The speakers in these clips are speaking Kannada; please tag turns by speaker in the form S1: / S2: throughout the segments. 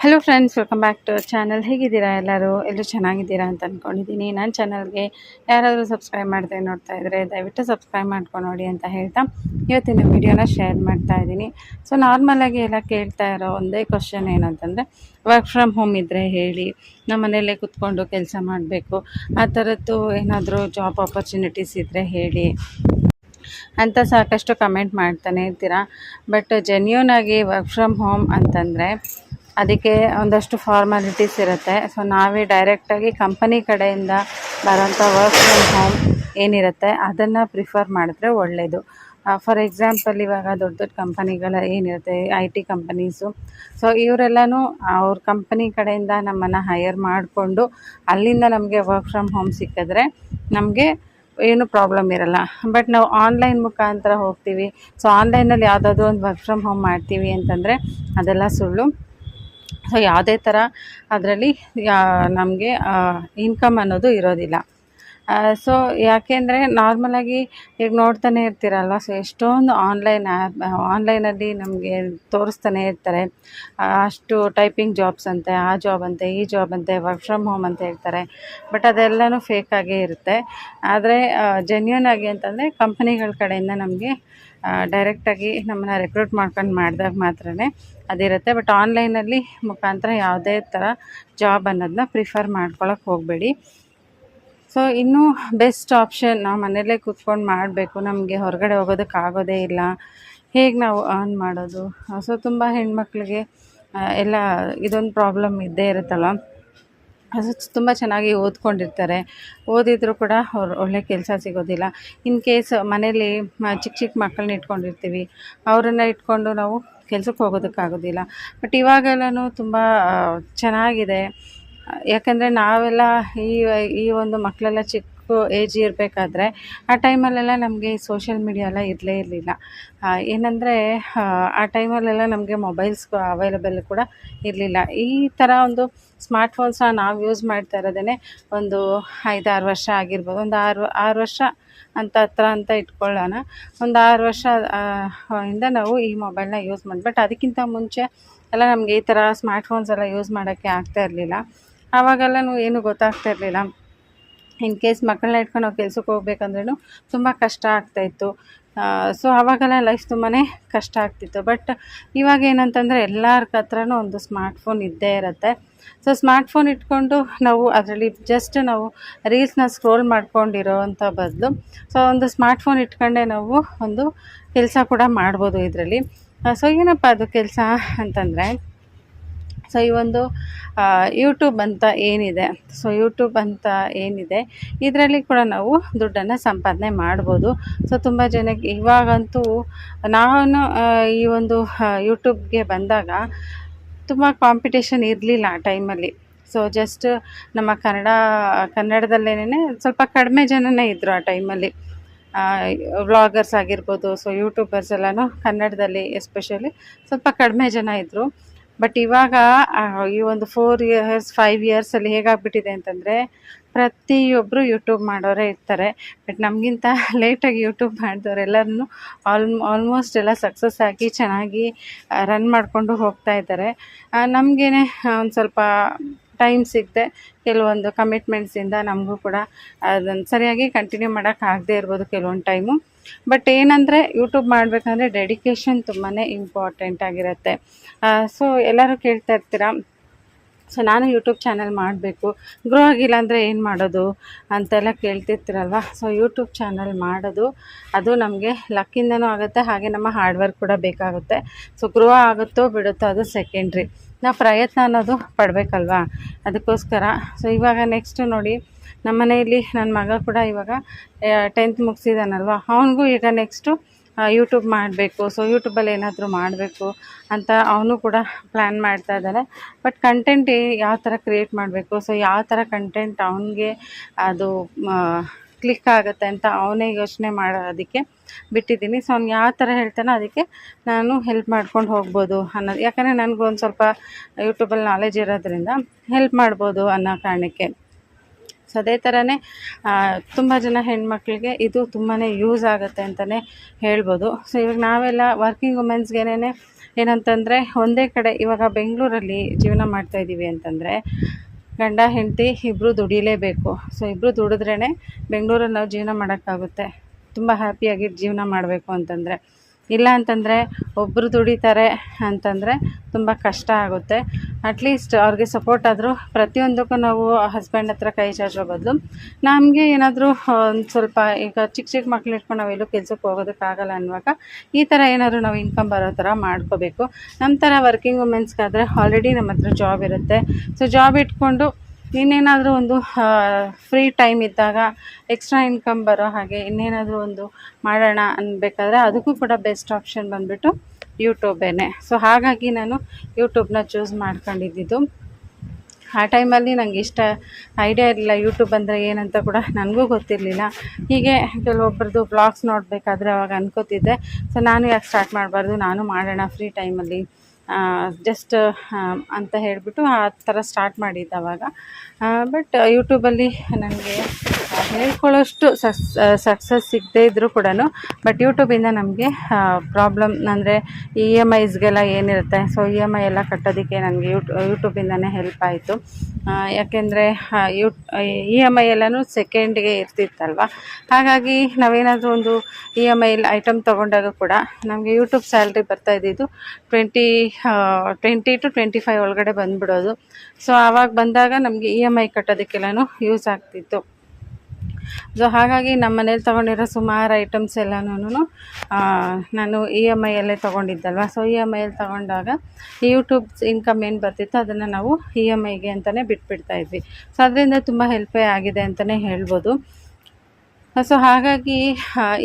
S1: Hello friends welcome back to channel ಹೇಗಿದ್ದೀರಾ ಎಲ್ಲರೂ? ಎಲ್ಲರೂ ಚೆನ್ನಾಗಿದ್ದೀರಾ ಅಂತ ಅಂದ್ಕೊಂಡಿದ್ದೀನಿ ನನ್ನ ಚಾನಲ್ಗೆ ಯಾರಾದರೂ ಸಬ್ಸ್ಕ್ರೈಬ್ ಮಾಡದೆ ನೋಡ್ತಾ ಇದ್ದರೆ ದಯವಿಟ್ಟು ಸಬ್ಸ್ಕ್ರೈಬ್ ಮಾಡ್ಕೊಂಡು ನೋಡಿ ಅಂತ ಹೇಳ್ತಾ ಇವತ್ತಿನ ವಿಡಿಯೋನ ಶೇರ್ ಮಾಡ್ತಾ ಇದ್ದೀನಿ. ಸೊ ನಾರ್ಮಲಾಗಿ ಎಲ್ಲ ಕೇಳ್ತಾ ಇರೋ ಒಂದೇ ಕ್ವಶನ್ ಏನಂತಂದರೆ ವರ್ಕ್ ಫ್ರಮ್ ಹೋಮ್ ಇದ್ದರೆ ಹೇಳಿ ನಮ್ಮ ಮನೆಯಲ್ಲೇ ಕೂತ್ಕೊಂಡು ಕೆಲಸ ಮಾಡಬೇಕು, ಆ ಥರದ್ದು ಏನಾದರೂ ಜಾಬ್ ಆಪರ್ಚುನಿಟೀಸ್ ಇದ್ದರೆ ಹೇಳಿ ಅಂತ ಸಾಕಷ್ಟು ಕಮೆಂಟ್ ಮಾಡ್ತಾನೆ ಇರ್ತೀರಾ ಬಟ್ ಜೆನ್ಯೂನ್ ಆಗಿ ವರ್ಕ್ ಫ್ರಮ್ ಹೋಮ್ ಅಂತಂದರೆ ಅದಕ್ಕೆ ಒಂದಷ್ಟು ಫಾರ್ಮಾಲಿಟೀಸ್ ಇರುತ್ತೆ. ಸೊ ನಾವೇ ಡೈರೆಕ್ಟಾಗಿ ಕಂಪನಿ ಕಡೆಯಿಂದ ಬರೋಂಥ ವರ್ಕ್ ಫ್ರಮ್ ಹೋಮ್ ಏನಿರುತ್ತೆ, ಅದನ್ನು ಪ್ರಿಫರ್ ಮಾಡಿದ್ರೆ ಒಳ್ಳೆಯದು ಫಾರ್ ಎಕ್ಸಾಂಪಲ್ ಇವಾಗ ದೊಡ್ಡ ದೊಡ್ಡ ಕಂಪನಿಗಳ ಏನಿರುತ್ತೆ ಐ ಟಿ ಕಂಪನೀಸು ಸೊ ಇವರೆಲ್ಲನೂ ಅವ್ರ ಕಂಪನಿ ಕಡೆಯಿಂದ ನಮ್ಮನ್ನು ಹೈಯರ್ ಮಾಡಿಕೊಂಡು ಅಲ್ಲಿಂದ ನಮಗೆ ವರ್ಕ್ ಫ್ರಮ್ ಹೋಮ್ ಸಿಕ್ಕಿದ್ರೆ ನಮಗೆ ಏನು ಪ್ರಾಬ್ಲಮ್ ಇರಲ್ಲ. ಬಟ್ ನಾವು ಆನ್ಲೈನ್ ಮುಖಾಂತರ ಹೋಗ್ತೀವಿ. ಸೊ ಆನ್ಲೈನಲ್ಲಿ ಯಾವುದಾದ್ರು ಒಂದು ವರ್ಕ್ ಫ್ರಮ್ ಹೋಮ್ ಮಾಡ್ತೀವಿ ಅಂತಂದರೆ ಅದೆಲ್ಲ ಸುಳ್ಳು. ಸೊ ಯಾವುದೇ ಥರ ಅದರಲ್ಲಿ ನಮಗೆ ಇನ್ಕಮ್ ಅನ್ನೋದು ಇರೋದಿಲ್ಲ. ಸೊ ಯಾಕೆಂದರೆ ನಾರ್ಮಲಾಗಿ ಈಗ ನೋಡ್ತಾನೆ ಇರ್ತೀರಲ್ವ? ಸೊ ಎಷ್ಟೊಂದು ಆನ್ಲೈನ್ ಆ್ಯಪ್ ಆನ್ಲೈನಲ್ಲಿ ನಮಗೆ ತೋರಿಸ್ತಾನೆ ಇರ್ತಾರೆ. ಅಷ್ಟು ಟೈಪಿಂಗ್ ಜಾಬ್ಸ್ ಅಂತೆ, ಆ ಜಾಬ್ ಅಂತೆ, ಈ ಜಾಬ್ ಅಂತೆ ವರ್ಕ್ ಫ್ರಮ್ ಹೋಮ್ ಅಂತ ಹೇಳ್ತಾರೆ. ಬಟ್ ಅದೆಲ್ಲನೂ ಫೇಕಾಗೇ ಇರುತ್ತೆ. ಆದರೆ ಜೆನ್ಯೂನ್ ಆಗಿ ಅಂತಂದರೆ ಕಂಪ್ನಿಗಳ ಕಡೆಯಿಂದ ನಮಗೆ ಡೈರೆಕ್ಟಾಗಿ ನಮ್ಮನ್ನ ರೆಕ್ರೂಟ್ ಮಾಡ್ಕೊಂಡು ಮಾಡಿದಾಗ ಮಾತ್ರನೇ ಅದಿರುತ್ತೆ ಬಟ್ ಆನ್ಲೈನಲ್ಲಿ ಮುಖಾಂತರ ಯಾವುದೇ ಥರ ಜಾಬ್ ಅನ್ನೋದನ್ನ ಪ್ರಿಫರ್ ಮಾಡ್ಕೊಳಕ್ಕೆ ಹೋಗಬೇಡಿ. ಸೊ ಇನ್ನೂ ಬೆಸ್ಟ್ ಆಪ್ಷನ್ ನಾವು ಮನೆಯಲ್ಲೇ ಕೂತ್ಕೊಂಡು ಮಾಡಬೇಕು. ನಮಗೆ ಹೊರಗಡೆ ಹೋಗೋದಕ್ಕೆ ಆಗೋದೇ ಇಲ್ಲ. ಹೇಗೆ ನಾವು ಅರ್ನ್ ಮಾಡೋದು? ಸೊ ತುಂಬ ಹೆಣ್ಮಕ್ಳಿಗೆ ಎಲ್ಲ ಇದೊಂದು ಪ್ರಾಬ್ಲಮ್ ಇದ್ದೇ ಇರುತ್ತಲ್ಲ. ಅದು ತುಂಬ ಚೆನ್ನಾಗಿ ಓದ್ಕೊಂಡಿರ್ತಾರೆ. ಓದಿದರೂ ಕೂಡ ಅವ್ರು ಒಳ್ಳೆ ಕೆಲಸ ಸಿಗೋದಿಲ್ಲ. ಇನ್ ಕೇಸ್ ಮನೇಲಿ ಚಿಕ್ಕ ಚಿಕ್ಕ ಮಕ್ಕಳನ್ನ ಇಟ್ಕೊಂಡಿರ್ತೀವಿ, ಅವರನ್ನು ಇಟ್ಕೊಂಡು ನಾವು ಕೆಲ್ಸಕ್ಕೆ ಹೋಗೋದಕ್ಕಾಗೋದಿಲ್ಲ. ಬಟ್ ಇವಾಗೆಲ್ಲನೂ ತುಂಬ ಚೆನ್ನಾಗಿದೆ. ಯಾಕಂದರೆ ನಾವೆಲ್ಲ ಈ ಈ ಒಂದು ಮಕ್ಕಳೆಲ್ಲ ಚಿಕ್ಕ ಏಜ್ ಇರಬೇಕಾದ್ರೆ, ಆ ಟೈಮಲ್ಲೆಲ್ಲ ನಮಗೆ ಸೋಷಿಯಲ್ ಮೀಡಿಯಾ ಎಲ್ಲ ಇರಲೇ ಇರಲಿಲ್ಲ. ಏನಂದರೆ, ಆ ಟೈಮಲ್ಲೆಲ್ಲ ನಮಗೆ ಮೊಬೈಲ್ಸ್ ಅವೈಲಬಲ್ ಕೂಡ ಇರಲಿಲ್ಲ. ಈ ಥರ ಒಂದು ಸ್ಮಾರ್ಟ್ ಫೋನ್ಸ್ನ ನಾವು ಯೂಸ್ ಮಾಡ್ತಾ ಇರೋದೇ ಒಂದು ಐದಾರು ವರ್ಷ ಆಗಿರ್ಬೋದು. ಒಂದು ಆರು ಆರು ವರ್ಷ ಅಂತ ಹತ್ರ ಅಂತ ಇಟ್ಕೊಳ್ಳೋಣ. ಒಂದು ಆರು ವರ್ಷ ಇಂದ ನಾವು ಈ ಮೊಬೈಲ್ನ ಯೂಸ್ ಮಾಡಿ ಬಟ್ ಅದಕ್ಕಿಂತ ಮುಂಚೆ ಎಲ್ಲ ನಮಗೆ ಈ ಥರ ಸ್ಮಾರ್ಟ್ ಫೋನ್ಸ್ ಎಲ್ಲ ಯೂಸ್ ಮಾಡೋಕ್ಕೆ ಆಗ್ತಾ ಇರಲಿಲ್ಲ. ಆವಾಗೆಲ್ಲನೂ ಏನೂ ಗೊತ್ತಾಗ್ತಾ ಇರಲಿಲ್ಲ. ಇನ್ ಕೇಸ್ ಮಕ್ಕಳನ್ನ ಇಟ್ಕೊಂಡು ನಾವು ಕೆಲ್ಸಕ್ಕೆ ಹೋಗ್ಬೇಕಂದ್ರೂ ತುಂಬ ಕಷ್ಟ ಆಗ್ತಾಯಿತ್ತು ಸೊ ಆವಾಗೆಲ್ಲ ಲೈಫ್ ತುಂಬಾ ಕಷ್ಟ ಆಗ್ತಿತ್ತು. ಬಟ್ ಇವಾಗ ಏನಂತಂದರೆ ಎಲ್ಲರ ಹತ್ರನೂ ಒಂದು ಸ್ಮಾರ್ಟ್ ಫೋನ್ ಇದ್ದೇ ಇರುತ್ತೆ. ಸೊ ಸ್ಮಾರ್ಟ್ಫೋನ್ ಇಟ್ಕೊಂಡು ನಾವು ಅದರಲ್ಲಿ ಜಸ್ಟ್ ನಾವು ರೀಲ್ಸ್ನ ಸ್ಕ್ರೋಲ್ ಮಾಡ್ಕೊಂಡಿರೋ ಅಂಥ ಬದಲು ಸೊ ಒಂದು ಸ್ಮಾರ್ಟ್ ಫೋನ್ ಇಟ್ಕೊಂಡೇ ನಾವು ಒಂದು ಕೆಲಸ ಕೂಡ ಮಾಡ್ಬೋದು ಇದರಲ್ಲಿ. ಸೊ ಏನಪ್ಪ ಅದು ಕೆಲಸ ಅಂತಂದರೆ ಸೊ ಈ ಒಂದು ಯೂಟ್ಯೂಬ್ ಅಂತ ಏನಿದೆ. ಸೊ ಯೂಟ್ಯೂಬ್ ಅಂತ ಏನಿದೆ. ಇದರಲ್ಲಿ ಕೂಡ ನಾವು ದುಡ್ಡನ್ನು ಸಂಪಾದನೆ ಮಾಡ್ಬೋದು. ಸೊ ತುಂಬ ಜನಕ್ಕೆ ಇವಾಗಂತೂ ನಾನು ಈ ಒಂದು ಯೂಟ್ಯೂಬ್ಗೆ ಬಂದಾಗ ತುಂಬ ಕಾಂಪಿಟೇಷನ್ ಇರಲಿಲ್ಲ ಆ ಟೈಮಲ್ಲಿ ಸೊ ಜಸ್ಟ್ ನಮ್ಮ ಕನ್ನಡ ಕನ್ನಡದಲ್ಲೇನೇ ಸ್ವಲ್ಪ ಕಡಿಮೆ ಜನನೇ ಇದ್ದರು ಆ ಟೈಮಲ್ಲಿ ವ್ಲಾಗರ್ಸ್ ಆಗಿರ್ಬೋದು ಸೊ ಯೂಟ್ಯೂಬರ್ಸ್ ಎಲ್ಲನೂ ಕನ್ನಡದಲ್ಲಿ ಎಸ್ಪೆಷಲಿ ಸ್ವಲ್ಪ ಕಡಿಮೆ ಜನ ಇದ್ದರು ಬಟ್ ಇವಾಗ ಈ ಒಂದು ಫೋರ್ ಇಯರ್ಸ್ ಫೈವ್ ಇಯರ್ಸಲ್ಲಿ ಹೇಗಾಗ್ಬಿಟ್ಟಿದೆ ಅಂತಂದರೆ ಪ್ರತಿಯೊಬ್ಬರು ಯೂಟ್ಯೂಬ್ ಮಾಡೋರೇ ಇರ್ತಾರೆ. ಬಟ್ ನಮಗಿಂತ ಲೇಟಾಗಿ ಯೂಟ್ಯೂಬ್ ಮಾಡಿದವರೆಲ್ಲರೂ ಆಲ್ ಆಲ್ಮೋಸ್ಟ್ ಎಲ್ಲ ಸಕ್ಸಸ್ ಆಗಿ ಚೆನ್ನಾಗಿ ರನ್ ಮಾಡಿಕೊಂಡು ಹೋಗ್ತಾ ಇದ್ದಾರೆ. ನಮಗೇನೆ ಒಂದು ಸ್ವಲ್ಪ ಟೈಮ್ ಸಿಗದೆ ಕೆಲವೊಂದು ಕಮಿಟ್ಮೆಂಟ್ಸಿಂದ ನಮಗೂ ಕೂಡ ಅದನ್ನು ಸರಿಯಾಗಿ ಕಂಟಿನ್ಯೂ ಮಾಡೋಕ್ಕಾಗದೇ ಇರ್ಬೋದು ಕೆಲವೊಂದು ಟೈಮು ಬಟ್ ಏನಂದರೆ ಯೂಟ್ಯೂಬ್ ಮಾಡಬೇಕಂದ್ರೆ ಡೆಡಿಕೇಶನ್ ತುಂಬಾ ಇಂಪಾರ್ಟೆಂಟ್ ಆಗಿರುತ್ತೆ. ಸೊ ಎಲ್ಲರೂ ಕೇಳ್ತಾ ಇರ್ತೀರಾ? ಸೊ ನಾನು ಯೂಟ್ಯೂಬ್ ಚಾನಲ್ ಮಾಡಬೇಕು. ಗ್ರೋ ಆಗಿಲ್ಲ ಅಂದರೆ ಏನು ಮಾಡೋದು ಅಂತೆಲ್ಲ ಕೇಳ್ತಿರ್ತೀರಲ್ವ? ಸೊ ಯೂಟ್ಯೂಬ್ ಚಾನಲ್ ಮಾಡೋದು, ಅದು ನಮಗೆ ಲಕ್ಕಿಂದನೂ ಆಗುತ್ತೆ, ಹಾಗೆ ನಮ್ಮ ಹಾರ್ಡ್ವರ್ಕ್ ಕೂಡ ಬೇಕಾಗುತ್ತೆ. ಸೊ ಗ್ರೋ ಆಗುತ್ತೋ ಬಿಡುತ್ತೋ ಅದು ಸೆಕೆಂಡ್ರಿ ನಾವು ಪ್ರಯತ್ನ ಅನ್ನೋದು ಪಡಬೇಕಲ್ವಾ? ಅದಕ್ಕೋಸ್ಕರ. ಸೊ ಇವಾಗ ನೆಕ್ಸ್ಟು ನೋಡಿ, ನಮ್ಮ ಮನೆಯಲ್ಲಿ ನನ್ನ ಮಗ ಕೂಡ ಇವಾಗ ಟೆಂತ್ ಮುಗಿಸಿದಾನಲ್ವ? ಅವನಿಗೂ ಈಗ ನೆಕ್ಸ್ಟು ಯೂಟ್ಯೂಬ್ ಮಾಡಬೇಕು. ಸೊ ಯೂಟ್ಯೂಬಲ್ಲಿ ಏನಾದರೂ ಮಾಡಬೇಕು ಅಂತ ಅವನು ಕೂಡ ಪ್ಲ್ಯಾನ್ ಮಾಡ್ತಾ ಇದ್ದಾನೆ. ಬಟ್ ಕಂಟೆಂಟ್ ಯಾವ ಥರ ಕ್ರಿಯೇಟ್ ಮಾಡಬೇಕು? ಸೊ ಯಾವ ಥರ ಕಂಟೆಂಟ್ ಅವನಿಗೆ ಅದು ಕ್ಲಿಕ್ ಆಗುತ್ತೆ ಅಂತ ಅವನೇ ಯೋಚನೆ ಮಾಡೋದಕ್ಕೆ ಬಿಟ್ಟಿದ್ದೀನಿ. ಸೊ ಅವ್ನು ಯಾವ ಥರ ಹೇಳ್ತಾನೋ ಅದಕ್ಕೆ ನಾನು ಹೆಲ್ಪ್ ಮಾಡ್ಕೊಂಡು ಹೋಗ್ಬೋದು ಅನ್ನೋದು. ಯಾಕಂದರೆ ನನಗೂ ಒಂದು ಸ್ವಲ್ಪ ಯೂಟ್ಯೂಬಲ್ಲಿ ನಾಲೆಜ್ ಇರೋದ್ರಿಂದ ಹೆಲ್ಪ್ ಮಾಡ್ಬೋದು ಅನ್ನೋ ಕಾರಣಕ್ಕೆ. ಸೊ ಅದೇ ಥರನೇ ತುಂಬ ಜನ ಹೆಣ್ಮಕ್ಳಿಗೆ ಇದು ತುಂಬಾ ಯೂಸ್ ಆಗುತ್ತೆ ಅಂತಲೇ ಹೇಳ್ಬೋದು. ಸೊ ಇವಾಗ ನಾವೆಲ್ಲ ವರ್ಕಿಂಗ್ ವುಮೆನ್ಸ್ಗೇನೆ ಏನಂತಂದರೆ ಒಂದೇ ಕಡೆ ಇವಾಗ ಬೆಂಗಳೂರಲ್ಲಿ ಜೀವನ ಮಾಡ್ತಾಯಿದ್ದೀವಿ ಅಂತಂದರೆ ಗಂಡ, ಹೆಂಡತಿ ಇಬ್ಬರು ದುಡಿಲೇಬೇಕು. ಸೊ ಇಬ್ಬರು ದುಡಿದ್ರೇ ಬೆಂಗಳೂರಲ್ಲಿ ನಾವು ಜೀವನ ಮಾಡೋಕ್ಕಾಗುತ್ತೆ. ತುಂಬ ಹ್ಯಾಪಿಯಾಗಿ ಜೀವನ ಮಾಡಬೇಕು ಅಂತಂದರೆ. ಇಲ್ಲ ಅಂತಂದರೆ ಒಬ್ಬರು ದುಡಿತಾರೆ ಅಂತಂದರೆ ತುಂಬ ಕಷ್ಟ ಆಗುತ್ತೆ. ಅಟ್ಲೀಸ್ಟ್ ಅವ್ರಿಗೆ ಸಪೋರ್ಟ್ ಆದರೂ ಪ್ರತಿಯೊಂದಕ್ಕೂ ನಾವು ಹಸ್ಬೆಂಡ್ ಹತ್ರ ಕೈ ಚಾಚೋ ಬದಲು. ನಮಗೆ ಏನಾದರೂ ಒಂದು ಸ್ವಲ್ಪ ಈಗ ಚಿಕ್ಕ ಚಿಕ್ಕ ಮಕ್ಳು ಇಟ್ಕೊಂಡು ನಾವು ಎಲ್ಲೂ ಕೆಲ್ಸಕ್ಕೆ ಹೋಗೋದಕ್ಕಾಗಲ್ಲ ಅನ್ನುವಾಗ ಈ ಥರ ಏನಾದರೂ ನಾವು ಇನ್ಕಮ್ ಬರೋ ಥರ ಮಾಡ್ಕೋಬೇಕು. ನಮ್ಮ ಥರ ವರ್ಕಿಂಗ್ ವುಮೆನ್ಸ್ಗಾದರೆ ಆಲ್ರೆಡಿ ನಮ್ಮ ಹತ್ರ ಜಾಬ್ ಇರುತ್ತೆ. ಸೊ ಜಾಬ್ ಇಟ್ಕೊಂಡು ಇನ್ನೇನಾದರೂ ಒಂದು ಫ್ರೀ ಟೈಮ್ ಇದ್ದಾಗ ಎಕ್ಸ್ಟ್ರಾ ಇನ್ಕಮ್ ಬರೋ ಹಾಗೆ ಇನ್ನೇನಾದರೂ ಒಂದು ಮಾಡೋಣ ಅನ್ಬೇಕಾದ್ರೆ ಅದಕ್ಕೂ ಕೂಡ ಬೆಸ್ಟ್ ಆಪ್ಷನ್ ಬಂದುಬಿಟ್ಟು ಯೂಟ್ಯೂಬೇನೆ ಸೊ ಹಾಗಾಗಿ ನಾನು ಯೂಟ್ಯೂಬ್ನ ಚೂಸ್ ಮಾಡ್ಕೊಂಡಿದ್ದು. ಆ ಟೈಮಲ್ಲಿ ನನಗೆ ಇಷ್ಟ ಐಡಿಯಾ ಇರಲಿಲ್ಲ ಯೂಟ್ಯೂಬ್ ಅಂದರೆ ಏನಂತ ಕೂಡ ನನಗೂ ಗೊತ್ತಿರಲಿಲ್ಲ. ಹೀಗೆ ಕೆಲವೊಬ್ಬರದ್ದು ಬ್ಲಾಗ್ಸ್ ನೋಡಬೇಕಾದ್ರೆ ಅವಾಗ ಅನ್ಕೋತಿದ್ದೆ. ಸೊ ನಾನು ಯಾಕೆ ಸ್ಟಾರ್ಟ್ ಮಾಡಬಾರ್ದು? ನಾನು ಮಾಡೋಣ ಫ್ರೀ ಟೈಮಲ್ಲಿ ಜಸ್ಟ್ ಅಂತ ಹೇಳಿಬಿಟ್ಟು ಆ ಥರ ಸ್ಟಾರ್ಟ್ ಮಾಡಿದ್ದು ಅವಾಗ. ಬಟ್ ಯೂಟ್ಯೂಬಲ್ಲಿ ನನಗೆ ಹೇಳ್ಕೊಳ್ಳೋಷ್ಟು ಸಕ್ಸ್ ಸಕ್ಸಸ್ ಸಿಗದೇ ಇದ್ದರೂ ಕೂಡ ಬಟ್ ಯೂಟ್ಯೂಬಿಂದ ನಮಗೆ ಪ್ರಾಬ್ಲಮ್ ಅಂದರೆ ಇ ಎಂ ಐಸ್ಗೆಲ್ಲ ಏನಿರುತ್ತೆ ಸೊ ಇ ಎಂ ಐ ಎಲ್ಲ ಕಟ್ಟೋದಕ್ಕೆ ನನಗೆ ಯೂಟ್ ಯೂಟ್ಯೂಬಿಂದನೇ ಹೆಲ್ಪ್ ಆಯಿತು. ಯಾಕೆಂದರೆ ಯೂ ಇ ಎಂ ಐ ಎಲ್ಲನೂ ಸೆಕೆಂಡ್ಗೆ ಇರ್ತಿತ್ತಲ್ವ? ಹಾಗಾಗಿ ನಾವೇನಾದರೂ ಒಂದು ಇ ಎಂ ಐಲಿ ಐಟಮ್ ತೊಗೊಂಡಾಗ ಕೂಡ ನಮಗೆ ಯೂಟ್ಯೂಬ್ ಸ್ಯಾಲ್ರಿ ಬರ್ತಾ ಇದ್ದಿದ್ದು twenty twenty two twenty five ಒಳಗಡೆ ಬಂದುಬಿಡೋದು. ಸೊ ಆವಾಗ ಬಂದಾಗ ನಮಗೆ ಇ ಎಂ ಐ ಕಟ್ಟೋದಕ್ಕೆಲ್ಲನೂ ಯೂಸ್ ಆಗ್ತಿತ್ತು. ಸೊ ಹಾಗಾಗಿ ನಮ್ಮ ಮನೇಲಿ ತೊಗೊಂಡಿರೋ ಸುಮಾರು ಐಟಮ್ಸ್ ಎಲ್ಲನೂ ನಾನು ಇ ಎಂ ಐಯಲ್ಲೇ ತೊಗೊಂಡಿದ್ದಲ್ವ? ಸೊ ಇ ಎಂ ಐಯಲ್ಲಿ ತೊಗೊಂಡಾಗ ಯೂಟ್ಯೂಬ್ ಇನ್ಕಮ್ ಏನು ಬರ್ತಿತ್ತು ಅದನ್ನು ನಾವು ಇ ಎಂ ಐಗೆ ಅಂತಲೇ ಬಿಟ್ಬಿಡ್ತಾ ಇದ್ವಿ. ಸೊ ಅದರಿಂದ ತುಂಬ ಹೆಲ್ಪೇ ಆಗಿದೆ ಅಂತಲೇ ಹೇಳ್ಬೋದು. ಸೊ ಹಾಗಾಗಿ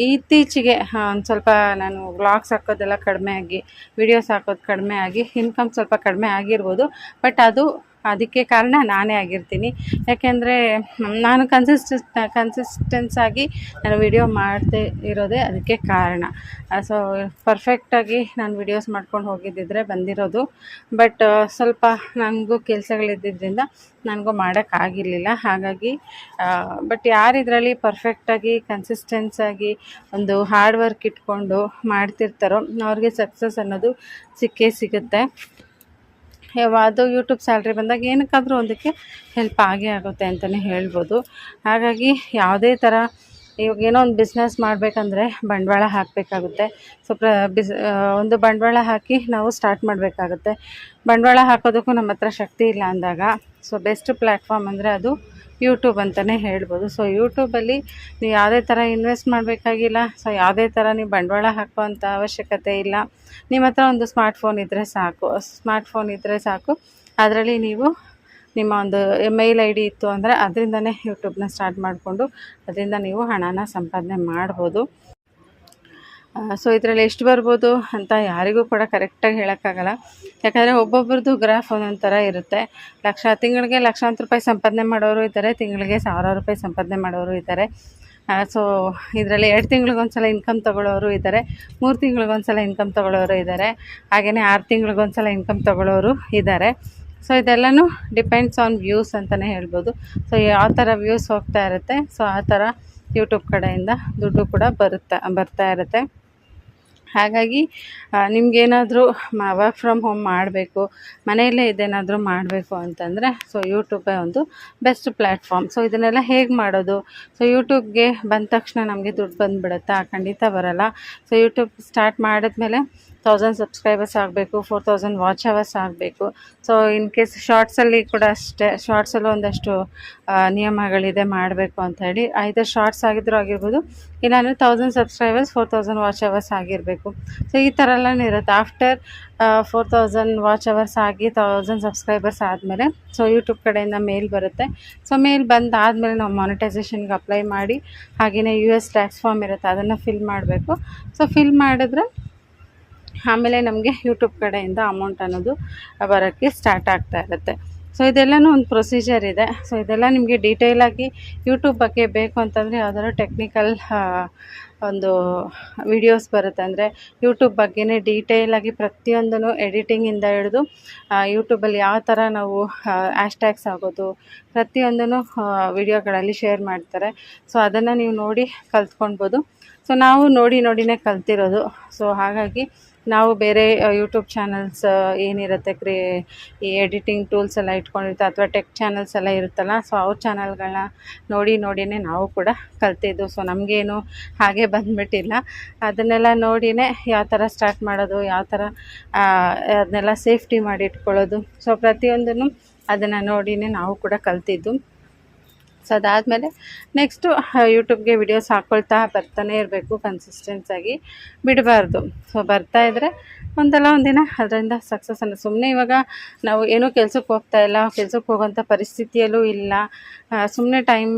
S1: ಇತ್ತೀಚೆಗೆ ಒಂದು ಸ್ವಲ್ಪ ನಾನು ವ್ಲಾಗ್ಸ್ ಹಾಕೋದೆಲ್ಲ ಕಡಿಮೆ ಆಗಿ ವಿಡಿಯೋಸ್ ಹಾಕೋದು ಕಡಿಮೆ ಆಗಿ ಇನ್ಕಮ್ ಸ್ವಲ್ಪ ಕಡಿಮೆ ಆಗಿರ್ಬೋದು. ಬಟ್ ಅದು ಅದಕ್ಕೆ ಕಾರಣ ನಾನೇ ಆಗಿರ್ತೀನಿ. ಯಾಕೆಂದರೆ, ನಾನು ಕನ್ಸಿಸ್ಟೆನ್ಸ್ ಕನ್ಸಿಸ್ಟೆನ್ಸ್ ಆಗಿ ನಾನು ವಿಡಿಯೋ ಮಾಡದೇ ಇರೋದೇ ಅದಕ್ಕೆ ಕಾರಣ. ಸೊ ಪರ್ಫೆಕ್ಟಾಗಿ ನಾನು ವಿಡಿಯೋಸ್ ಮಾಡ್ಕೊಂಡು ಹೋಗಿದ್ದಿದ್ರೆ ಬಂದಿರೋದು. ಬಟ್ ಸ್ವಲ್ಪ ನನಗೂ ಕೆಲಸಗಳಿದ್ದಿದ್ದರಿಂದ ನನಗೂ ಮಾಡೋಕ್ಕಾಗಿರಲಿಲ್ಲ. ಹಾಗಾಗಿ ಬಟ್ ಯಾರು ಇದರಲ್ಲಿ ಪರ್ಫೆಕ್ಟಾಗಿ ಕನ್ಸಿಸ್ಟೆನ್ಸ್ ಆಗಿ ಒಂದು ಹಾರ್ಡ್ ವರ್ಕ್ ಇಟ್ಕೊಂಡು ಮಾಡ್ತಿರ್ತಾರೋ, ಅವ್ರಿಗೆ ಸಕ್ಸಸ್ ಅನ್ನೋದು ಸಿಕ್ಕೇ ಸಿಗುತ್ತೆ. ಅದು ಯೂಟ್ಯೂಬ್ ಸ್ಯಾಲ್ರಿ ಬಂದಾಗ ಏನಕ್ಕಾದರೂ ಒಂದಕ್ಕೆ ಹೆಲ್ಪ್ ಆಗೇ ಆಗುತ್ತೆ ಅಂತಲೇ ಹೇಳ್ಬೋದು. ಹಾಗಾಗಿ ಯಾವುದೇ ಥರ ಇವಾಗ ಏನೋ ಒಂದು ಬಿಸ್ನೆಸ್ ಮಾಡಬೇಕಂದ್ರೆ ಬಂಡವಾಳ ಹಾಕಬೇಕಾಗುತ್ತೆ. ಸೊ ಪ್ರ ಬಿಸ್ ಒಂದು ಬಂಡವಾಳ ಹಾಕಿ ನಾವು ಸ್ಟಾರ್ಟ್ ಮಾಡಬೇಕಾಗುತ್ತೆ. ಬಂಡವಾಳ ಹಾಕೋದಕ್ಕೂ ನಮ್ಮ ಹತ್ರ ಶಕ್ತಿ ಇಲ್ಲ ಅಂದಾಗ ಸೊ ಬೆಸ್ಟ್ ಪ್ಲ್ಯಾಟ್ಫಾರ್ಮ್ ಅಂದರೆ ಅದು ಯೂಟ್ಯೂಬ್ ಅಂತಲೇ ಹೇಳ್ಬೋದು. ಸೊ ಯೂಟ್ಯೂಬಲ್ಲಿ ನೀವು ಯಾವುದೇ ಥರ ಇನ್ವೆಸ್ಟ್ ಮಾಡಬೇಕಾಗಿಲ್ಲ. ಸೊ ಯಾವುದೇ ಥರ ನೀವು ಬಂಡವಾಳ ಹಾಕುವಂಥ ಅವಶ್ಯಕತೆ ಇಲ್ಲ. ನಿಮ್ಮ ಹತ್ರ ಒಂದು ಸ್ಮಾರ್ಟ್ ಫೋನ್ ಇದ್ದರೆ ಸಾಕು. ಸ್ಮಾರ್ಟ್ ಫೋನ್ ಇದ್ದರೆ ಸಾಕು. ಅದರಲ್ಲಿ ನೀವು ನಿಮ್ಮ ಒಂದು ಮೇಲ್ ಐ ಡಿ ಇತ್ತು ಅಂದರೆ ಅದರಿಂದನೇ ಯೂಟ್ಯೂಬ್ನ ಸ್ಟಾರ್ಟ್ ಮಾಡಿಕೊಂಡು ಅದರಿಂದ ನೀವು ಹಣನ ಸಂಪಾದನೆ ಮಾಡ್ಬೋದು. ಸೊ ಇದರಲ್ಲಿ ಎಷ್ಟು ಬರ್ಬೋದು ಅಂತ ಯಾರಿಗೂ ಕೂಡ ಕರೆಕ್ಟಾಗಿ ಹೇಳೋಕ್ಕಾಗಲ್ಲ. ಯಾಕಂದರೆ ಒಬ್ಬೊಬ್ರದ್ದು ಗ್ರಾಫ್ ಒಂದೊಂದು ಥರ ಇರುತ್ತೆ. ಲಕ್ಷ, ತಿಂಗಳಿಗೆ ಲಕ್ಷಾಂತರ ರೂಪಾಯಿ ಸಂಪಾದನೆ ಮಾಡೋರು ಇದ್ದಾರೆ, ತಿಂಗಳಿಗೆ ಸಾವಿರಾರು ರೂಪಾಯಿ ಸಂಪಾದನೆ ಮಾಡೋರು ಇದ್ದಾರೆ. ಸೊ ಇದರಲ್ಲಿ ಎರಡು ತಿಂಗಳಿಗೊಂದ್ಸಲ ಇನ್ಕಮ್ ತೊಗೊಳ್ಳೋರು ಇದ್ದಾರೆ, ಮೂರು ತಿಂಗಳಿಗೊಂದ್ಸಲ ಇನ್ಕಮ್ ತೊಗೊಳ್ಳೋರು ಇದ್ದಾರೆ ಹಾಗೆಯೇ ಆರು ತಿಂಗಳಿಗೊಂದ್ಸಲ ಇನ್ಕಮ್ ತೊಗೊಳ್ಳೋರು ಇದ್ದಾರೆ. ಸೊ ಇದೆಲ್ಲನೂ ಡಿಪೆಂಡ್ಸ್ ಆನ್ ವ್ಯೂಸ್ ಅಂತಲೇ ಹೇಳ್ಬೋದು. ಸೊ ಯಾವ ಥರ ವ್ಯೂಸ್ ಹೋಗ್ತಾ ಇರುತ್ತೆ. ಸೊ ಆ ಥರ ಯೂಟ್ಯೂಬ್ ಕಡೆಯಿಂದ ದುಡ್ಡು ಕೂಡ ಬರುತ್ತಾ, ಬರ್ತಾ ಇರುತ್ತೆ. ಹಾಗಾಗಿ ನಿಮಗೇನಾದರೂ ವರ್ಕ್ ಫ್ರಮ್ ಹೋಮ್ ಮಾಡಬೇಕು, ಮನೆಯಲ್ಲೇ ಇದೇನಾದರೂ ಮಾಡಬೇಕು ಅಂತಂದರೆ ಸೊ ಯೂಟ್ಯೂಬೇ ಒಂದು ಬೆಸ್ಟ್ ಪ್ಲ್ಯಾಟ್ಫಾರ್ಮ್ ಸೊ ಇದನ್ನೆಲ್ಲ ಹೇಗೆ ಮಾಡೋದು? ಸೊ ಯೂಟ್ಯೂಬ್ಗೆ ಬಂದ ತಕ್ಷಣ ನಮಗೆ ದುಡ್ಡು ಬಂದುಬಿಡುತ್ತಾ? ಖಂಡಿತ ಬರೋಲ್ಲ. ಸೊ ಯೂಟ್ಯೂಬ್ ಸ್ಟಾರ್ಟ್ ಮಾಡಿದ್ಮೇಲೆ ತೌಸಂಡ್ ಸಬ್ಸ್ಕ್ರೈಬರ್ಸ್ ಆಗಬೇಕು ಫೋರ್ ತೌಸಂಡ್ ವಾಚ್ ಅವರ್ಸ್ ಆಗಬೇಕು. ಸೊ ಇನ್ ಕೇಸ್ ಶಾರ್ಟ್ಸಲ್ಲಿ ಕೂಡ ಅಷ್ಟೇ ಶಾರ್ಟ್ಸಲ್ಲೂ ಒಂದಷ್ಟು ನಿಯಮಗಳಿದೆ ಮಾಡಬೇಕು ಅಂತ ಹೇಳಿ. ಐದರ್ ಶಾರ್ಟ್ಸ್ ಆಗಿದ್ರೂ ಆಗಿರ್ಬೋದು, ಇಲ್ಲಾಂದರೆ thousand subscribers four thousand watch hours ಆಗಿರಬೇಕು. ಸೊ ಈ ಥರ ಎಲ್ಲ ಇರುತ್ತೆ. After four thousand watch hours ಆಗಿ ತೌಸಂಡ್ ಸಬ್ಸ್ಕ್ರೈಬರ್ಸ್ ಆದಮೇಲೆ ಸೊ ಯೂಟ್ಯೂಬ್ ಕಡೆಯಿಂದ ಮೇಲ್ ಬರುತ್ತೆ. ಸೊ ಮೇಲ್ ಬಂದಾದಮೇಲೆ ನಾವು ಮಾನಿಟೈಸೇಷನ್ಗೆ ಅಪ್ಲೈ ಮಾಡಿ ಹಾಗೆಯೇ ಯು ಎಸ್ ಟ್ಯಾಕ್ಸ್ ಫಾರ್ಮ್ ಇರುತ್ತೆ, ಅದನ್ನು ಫಿಲ್ ಮಾಡಬೇಕು. ಸೊ ಫಿಲ್ ಮಾಡಿದ್ರೆ ಆಮೇಲೆ ನಮಗೆ ಯೂಟ್ಯೂಬ್ ಕಡೆಯಿಂದ ಅಮೌಂಟ್ ಅನ್ನೋದು ಬರೋಕ್ಕೆ ಸ್ಟಾರ್ಟ್ ಆಗ್ತಾ ಇರುತ್ತೆ. ಸೊ ಇದೆಲ್ಲನೂ ಒಂದು ಪ್ರೊಸೀಜರ್ ಇದೆ. ಸೊ ಇದೆಲ್ಲ ನಿಮಗೆ ಡೀಟೇಲಾಗಿ ಯೂಟ್ಯೂಬ್ ಬಗ್ಗೆ ಬೇಕು ಅಂತಂದರೆ ಯಾವ್ದಾದ್ರು ಟೆಕ್ನಿಕಲ್ ಒಂದು ವಿಡಿಯೋಸ್ ಬರುತ್ತೆ. ಅಂದರೆ ಯೂಟ್ಯೂಬ್ ಬಗ್ಗೆನೇ ಡೀಟೇಲಾಗಿ ಪ್ರತಿಯೊಂದನ್ನು ಎಡಿಟಿಂಗಿಂದ ಹಿಡಿದು ಯೂಟ್ಯೂಬಲ್ಲಿ ಯಾವ ಥರ ನಾವು ಟ್ಯಾಗ್ಸ್ ಆಗೋದು, ಪ್ರತಿಯೊಂದನ್ನು ವಿಡಿಯೋಗಳಲ್ಲಿ ಶೇರ್ ಮಾಡ್ತಾರೆ. ಸೊ ಅದನ್ನು ನೀವು ನೋಡಿ ಕಲ್ತ್ಕೊಳ್ಬೋದು. ಸೊ ನಾವು ನೋಡಿ ನೋಡಿನೇ ಕಲ್ತಿರೋದು. ಸೊ ಹಾಗಾಗಿ ನಾವು ಬೇರೆ ಯೂಟ್ಯೂಬ್ ಚಾನಲ್ಸ್ ಏನಿರುತ್ತೆ ಕ್ರಿಯೇ ಈ ಎಡಿಟಿಂಗ್ ಟೂಲ್ಸ್ ಎಲ್ಲ ಇಟ್ಕೊಂಡಿರ್ತಾರೆ ಅಥವಾ ಟೆಕ್ ಚಾನಲ್ಸ್ ಎಲ್ಲ ಇರುತ್ತಲ್ಲ ಸೊ ಅವ್ರ ಚಾನಲ್ಗಳನ್ನ ನೋಡಿ ನೋಡಿಯೇ ನಾವು ಕೂಡ ಕಲ್ತಿದ್ದು. ಸೊ ನಮಗೇನು ಹಾಗೆ ಬಂದುಬಿಟ್ಟಿಲ್ಲ. ಅದನ್ನೆಲ್ಲ ನೋಡಿಯೇ ಯಾವ ಥರ ಸ್ಟಾರ್ಟ್ ಮಾಡೋದು, ಯಾವ ಥರ ಅದನ್ನೆಲ್ಲ ಸೇಫ್ಟಿ ಮಾಡಿ ಇಟ್ಕೊಳ್ಳೋದು. ಸೊ ಪ್ರತಿಯೊಂದನ್ನು ಅದನ್ನು ನೋಡಿಯೇ ನಾವು ಕೂಡ ಕಲ್ತಿದ್ದು. ಸೊ ಅದಾದಮೇಲೆ ನೆಕ್ಸ್ಟು ಯೂಟ್ಯೂಬ್ಗೆ ವಿಡಿಯೋಸ್ ಹಾಕ್ಕೊಳ್ತಾ ಬರ್ತಾನೆ ಇರಬೇಕು ಕನ್ಸಿಸ್ಟೆನ್ಸಾಗಿ ಬಿಡಬಾರ್ದು. ಸೊ ಬರ್ತಾ ಇದ್ದರೆ ಒಂದಲ್ಲ ಒಂದಿನ ಅದರಿಂದ ಸಕ್ಸಸ್ ಅನ್ನೋ ಸುಮ್ಮನೆ ಇವಾಗ ನಾವು ಏನೂ ಕೆಲಸಕ್ಕೆ ಹೋಗ್ತಾ ಇಲ್ಲ ಕೆಲಸಕ್ಕೆ ಹೋಗೋಂಥ ಪರಿಸ್ಥಿತಿಯಲ್ಲೂ ಇಲ್ಲ. ಸುಮ್ಮನೆ ಟೈಮ್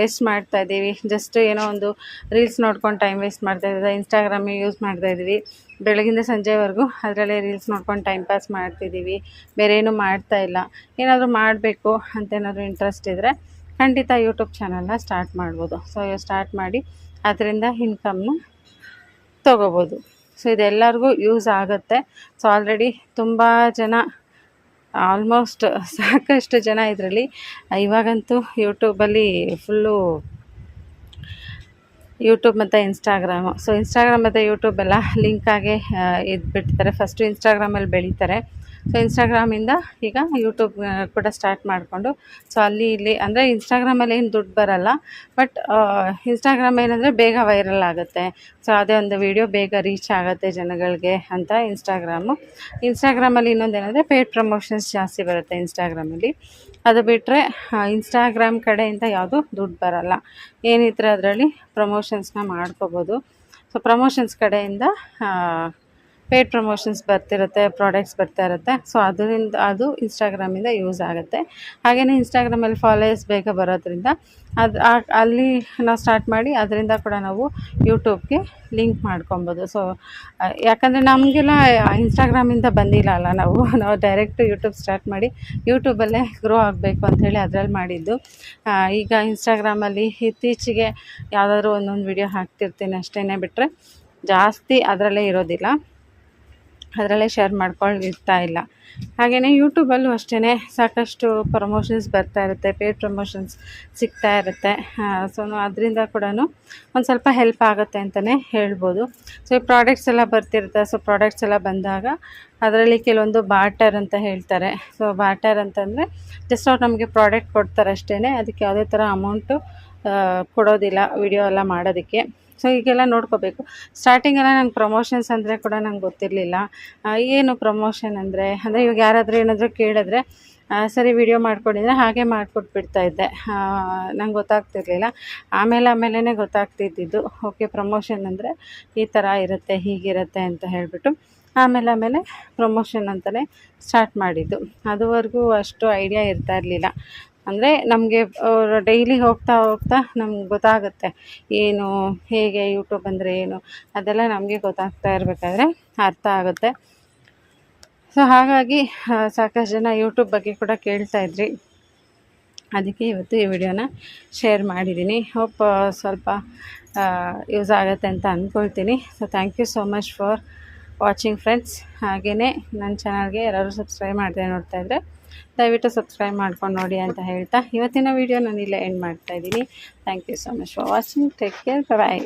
S1: ವೇಸ್ಟ್ ಮಾಡ್ತಾ ಇದ್ದೀವಿ. ಜಸ್ಟ್ ಏನೋ ಒಂದು ರೀಲ್ಸ್ ನೋಡ್ಕೊಂಡು ಟೈಮ್ ವೇಸ್ಟ್ ಮಾಡ್ತಾ ಇದ್ದೀವಿ. ಇನ್ಸ್ಟಾಗ್ರಾಮ್ ಯೂಸ್ ಮಾಡ್ತಾ ಇದ್ದೀವಿ. ಬೆಳಗಿಂದ ಸಂಜೆವರೆಗೂ ಅದರಲ್ಲೇ ರೀಲ್ಸ್ ನೋಡ್ಕೊಂಡು ಟೈಮ್ ಪಾಸ್ ಮಾಡ್ತಿದ್ದೀವಿ. ಬೇರೆ ಏನೂ ಮಾಡ್ತಾ ಇಲ್ಲ. ಏನಾದರೂ ಮಾಡಬೇಕು ಅಂತ ಏನಾದರೂ ಇಂಟ್ರೆಸ್ಟ್ ಇದ್ದರೆ ಖಂಡಿತ ಯೂಟ್ಯೂಬ್ ಚಾನಲ್ನ ಸ್ಟಾರ್ಟ್ ಮಾಡ್ಬೋದು. ಸೊ ಸ್ಟಾರ್ಟ್ ಮಾಡಿ ಅದರಿಂದ ಇನ್ಕಮ್ನ ತೊಗೋಬೋದು. ಸೊ ಇದೆಲ್ಲರಿಗೂ ಯೂಸ್ ಆಗುತ್ತೆ. ಸೊ ಆಲ್ರೆಡಿ ತುಂಬ ಜನ ಆಲ್ಮೋಸ್ಟ್ ಸಾಕಷ್ಟು ಜನ ಇದರಲ್ಲಿ, ಇವಾಗಂತೂ ಯೂಟ್ಯೂಬಲ್ಲಿ ಫುಲ್ಲು ಯೂಟ್ಯೂಬ್ ಮತ್ತು ಇನ್ಸ್ಟಾಗ್ರಾಮು ಸೊ ಇನ್ಸ್ಟಾಗ್ರಾಮ್ ಮತ್ತು ಯೂಟ್ಯೂಬೆಲ್ಲ ಲಿಂಕಾಗೆ ಇದು ಬಿಡ್ತಾರೆ. ಫಸ್ಟು ಇನ್ಸ್ಟಾಗ್ರಾಮಲ್ಲಿ ಬೆಳೀತಾರೆ. ಸೊ ಇನ್ಸ್ಟಾಗ್ರಾಮಿಂದ ಈಗ ಯೂಟ್ಯೂಬ್ ಕೂಡ ಸ್ಟಾರ್ಟ್ ಮಾಡಿಕೊಂಡು. ಸೊ ಅಲ್ಲಿ ಇಲ್ಲಿ ಅಂದರೆ ಇನ್ಸ್ಟಾಗ್ರಾಮಲ್ಲಿ ಏನು ದುಡ್ಡು ಬರಲ್ಲ ಬಟ್ ಇನ್ಸ್ಟಾಗ್ರಾಮ್ ಏನಂದರೆ ಬೇಗ ವೈರಲ್ ಆಗುತ್ತೆ. ಸೊ ಅದೇ ಒಂದು ವಿಡಿಯೋ ಬೇಗ ರೀಚ್ ಆಗುತ್ತೆ ಜನಗಳಿಗೆ ಅಂತ ಇನ್ಸ್ಟಾಗ್ರಾಮು ಇನ್ಸ್ಟಾಗ್ರಾಮಲ್ಲಿ ಇನ್ನೊಂದೇನೆಂದರೆ ಪೇಡ್ ಪ್ರಮೋಷನ್ಸ್ ಜಾಸ್ತಿ ಬರುತ್ತೆ ಇನ್ಸ್ಟಾಗ್ರಾಮಲ್ಲಿ ಅದು ಬಿಟ್ಟರೆ ಇನ್ಸ್ಟಾಗ್ರಾಮ್ ಕಡೆಯಿಂದ ಯಾವುದೂ ದುಡ್ಡು ಬರಲ್ಲ. ಏನಿದ್ರೆ ಅದರಲ್ಲಿ ಪ್ರಮೋಷನ್ಸ್ನ ಮಾಡ್ಕೋಬೋದು. ಸೊ ಪ್ರಮೋಷನ್ಸ್ ಕಡೆಯಿಂದ ಪೇಯ್ಡ್ ಪ್ರಮೋಷನ್ಸ್ ಬರ್ತಿರುತ್ತೆ ಪ್ರಾಡಕ್ಟ್ಸ್ ಬರ್ತಾ ಇರುತ್ತೆ ಸೊ ಅದರಿಂದ ಅದು ಇನ್ಸ್ಟಾಗ್ರಾಮಿಂದ ಯೂಸ್ ಆಗುತ್ತೆ. ಹಾಗೆಯೇ ಇನ್ಸ್ಟಾಗ್ರಾಮಲ್ಲಿ ಫಾಲೋಯರ್ಸ್ ಬೇಗ ಬರೋದ್ರಿಂದ ಅದು ಅಲ್ಲಿ ನಾವು ಸ್ಟಾರ್ಟ್ ಮಾಡಿ ಅದರಿಂದ ಕೂಡ ನಾವು ಯೂಟ್ಯೂಬ್ಗೆ ಲಿಂಕ್ ಮಾಡ್ಕೊಬೋದು. ಸೊ ಯಾಕಂದರೆ ನಮಗೆಲ್ಲ ಇನ್ಸ್ಟಾಗ್ರಾಮಿಂದ ಬಂದಿಲ್ಲ ಅಲ್ಲ ನಾವು. ನಾವು ಡೈರೆಕ್ಟ್ ಯೂಟ್ಯೂಬ್ ಸ್ಟಾರ್ಟ್ ಮಾಡಿ ಯೂಟ್ಯೂಬಲ್ಲೇ ಗ್ರೋ ಆಗಬೇಕು ಅಂಥೇಳಿ ಅದರಲ್ಲಿ ಮಾಡಿದ್ದು. ಈಗ ಇನ್ಸ್ಟಾಗ್ರಾಮಲ್ಲಿ ಇತ್ತೀಚೆಗೆ ಯಾವುದಾದ್ರೂ ಒಂದೊಂದು ವಿಡಿಯೋ ಹಾಕ್ತಿರ್ತೀನಿ ಅಷ್ಟೇ ಬಿಟ್ಟರೆ ಜಾಸ್ತಿ ಅದರಲ್ಲೇ ಇರೋದಿಲ್ಲ. ಅದರಲ್ಲೇ ಶೇರ್ ಮಾಡ್ಕೊಂಡಿರ್ತಾ ಇಲ್ಲ. ಹಾಗೆಯೇ ಯೂಟ್ಯೂಬಲ್ಲೂ ಅಷ್ಟೇ ಸಾಕಷ್ಟು ಪ್ರಮೋಷನ್ಸ್ ಬರ್ತಾ ಇರುತ್ತೆ ಪೇಡ್ ಪ್ರಮೋಷನ್ಸ್ ಸಿಗ್ತಾ ಇರುತ್ತೆ. ಸೊ ಅದರಿಂದ ಕೂಡ ಒಂದು ಸ್ವಲ್ಪ ಹೆಲ್ಪ್ ಆಗುತ್ತೆ ಅಂತಲೇ ಹೇಳ್ಬೋದು. ಸೊ ಈ ಪ್ರಾಡಕ್ಟ್ಸ್ ಎಲ್ಲ ಬರ್ತಿರುತ್ತೆ ಸೊ ಪ್ರಾಡಕ್ಟ್ಸ್ ಎಲ್ಲ ಬಂದಾಗ ಅದರಲ್ಲಿ ಕೆಲವೊಂದು ಬಾಟರ್ ಅಂತ ಹೇಳ್ತಾರೆ. ಸೊ ಬಾಟರ್ ಅಂತಂದರೆ ಜಸ್ಟ್ ಅವ್ರು ನಮಗೆ ಪ್ರಾಡಕ್ಟ್ ಕೊಡ್ತಾರೆ ಅಷ್ಟೇ ಅದಕ್ಕೆ ಯಾವುದೇ ಥರ ಅಮೌಂಟು ಕೊಡೋದಿಲ್ಲ ವಿಡಿಯೋ ಎಲ್ಲ ಮಾಡೋದಕ್ಕೆ. ಸೊ ಹೀಗೆಲ್ಲ ನೋಡ್ಕೋಬೇಕು. ಸ್ಟಾರ್ಟಿಂಗೆಲ್ಲ ನಂಗೆ ಪ್ರಮೋಷನ್ಸ್ ಅಂದರೆ ಕೂಡ ನಂಗೆ ಗೊತ್ತಿರಲಿಲ್ಲ. ಏನು ಪ್ರಮೋಷನ್ ಅಂದರೆ? ಅಂದರೆ ಇವಾಗ ಯಾರಾದರೂ ಏನಾದರೂ ಕೇಳಿದ್ರೆ ಸರಿ ವಿಡಿಯೋ ಮಾಡ್ಕೊಂಡಿದ್ರೆ ಹಾಗೆ ಮಾಡಿಕೊಟ್ಬಿಡ್ತಾ ಇದ್ದೆ. ನಂಗೆ ಗೊತ್ತಾಗ್ತಿರ್ಲಿಲ್ಲ. ಆಮೇಲೆ ಆಮೇಲೆ ಗೊತ್ತಾಗ್ತಿದ್ದಿದ್ದು. ಓಕೆ ಪ್ರಮೋಷನ್ ಅಂದರೆ ಈ ಥರ ಇರುತ್ತೆ, ಹೀಗಿರುತ್ತೆ ಅಂತ ಹೇಳಿಬಿಟ್ಟು ಆಮೇಲೆ ಆಮೇಲೆ ಪ್ರಮೋಷನ್ ಅಂತಲೇ ಸ್ಟಾರ್ಟ್ ಮಾಡಿದ್ದು. ಅದುವರೆಗೂ ಅಷ್ಟು ಐಡಿಯಾ ಇರ್ತಾ ಇರಲಿಲ್ಲ. ಅಂದರೆ ನಮಗೆ ಡೈಲಿ ಹೋಗ್ತಾ ಹೋಗ್ತಾ ನಮ್ಗೆ ಗೊತ್ತಾಗುತ್ತೆ ಏನು, ಹೇಗೆ ಯೂಟ್ಯೂಬ್ ಅಂದರೆ ಏನು, ಅದೆಲ್ಲ ನಮಗೆ ಗೊತ್ತಾಗ್ತಾ ಇರಬೇಕಾದ್ರೆ ಅರ್ಥ ಆಗುತ್ತೆ. ಸೊ ಹಾಗಾಗಿ ಸಾಕಷ್ಟು ಜನ ಯೂಟ್ಯೂಬ್ ಬಗ್ಗೆ ಕೂಡ ಕೇಳ್ತಾ ಇದ್ರಿ. ಅದಕ್ಕೆ ಇವತ್ತು ಈ ವಿಡಿಯೋನ ಶೇರ್ ಮಾಡಿದ್ದೀನಿ. ಹೋಪ್ ಸ್ವಲ್ಪ ಯೂಸ್ ಆಗುತ್ತೆ ಅಂತ ಅಂದ್ಕೊಳ್ತೀನಿ so thank you so much for watching friends ಹಾಗೆಯೇ ನನ್ನ ಚಾನಲ್ಗೆ ಯಾರಾದರೂ ಸಬ್ಸ್ಕ್ರೈಬ್ ಮಾಡಿದೆ ನೋಡ್ತಾಯಿದ್ರೆ ದಯವಿಟ್ಟು ಸಬ್ಸ್ಕ್ರೈಬ್ ಮಾಡ್ಕೊಂಡು ನೋಡಿ ಅಂತ ಹೇಳ್ತಾ. ಇವತ್ತಿನ ವೀಡಿಯೋ ನಾನು ಇಲ್ಲೇ ಎಂಡ್ ಮಾಡ್ತಾಯಿದ್ದೀನಿ thank you so much for watching take care bye